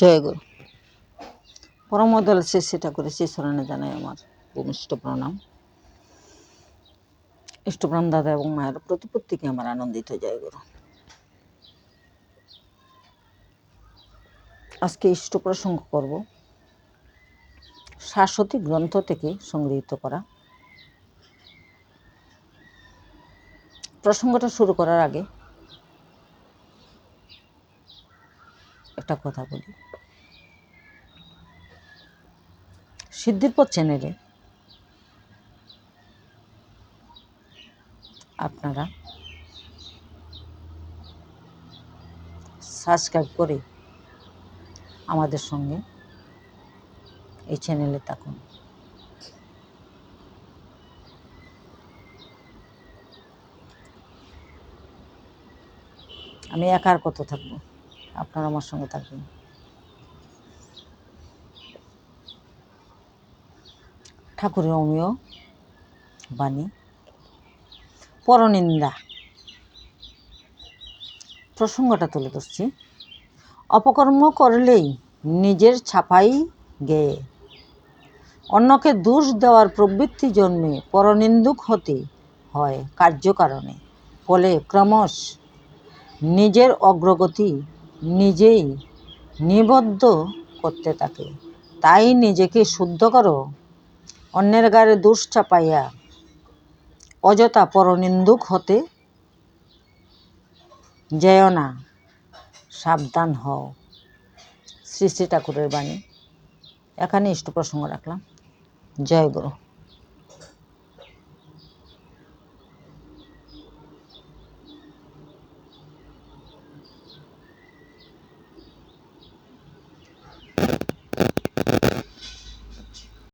জয় গুরু পরমদল সেটা করে সে স্মরণে জানাই আমার ভূমিষ্ঠ প্রণাম। ইষ্টপ্রাণ দাদা এবং মায়ের প্রতি প্রত্যেকে আমার আনন্দিত জয় গুরু আজকে ইষ্ট প্রসঙ্গ করব শাশ্বতী গ্রন্থ থেকে সংগৃহীত করা। প্রসঙ্গটা শুরু করার আগে একটা কথা বলি। সিদ্ধিরপর চ্যানেলে আপনারা সাবস্ক্রাইব করে আমাদের সঙ্গে এই চ্যানেলে থাকুন। আমি একার কত থাকব? আপনারা আমার সঙ্গে থাকবেন। ঠাকুরের অমীয় বাণী, পরনিন্দা। প্রসঙ্গটা তুলে ধরছি। অপকর্ম করলেই নিজের ছাপাই গেয়ে অন্যকে দোষ দেওয়ার প্রবৃত্তি জন্মে পরনিন্দুক হতে হয় কার্যকারণে। ফলে ক্রমশ নিজের অগ্রগতি নিজেই নিবদ্ধ করতে থাকে। তাই নিজেকে শুদ্ধ করো। অন্যের গায়ে দোষ চাপাইয়া অযথা পরনিন্দুক হতে যেও না। সাবধান হও। শ্রী শ্রী ঠাকুরের বাণী। এখানে ইষ্ট প্রসঙ্গ রাখলাম। জয় গুরু।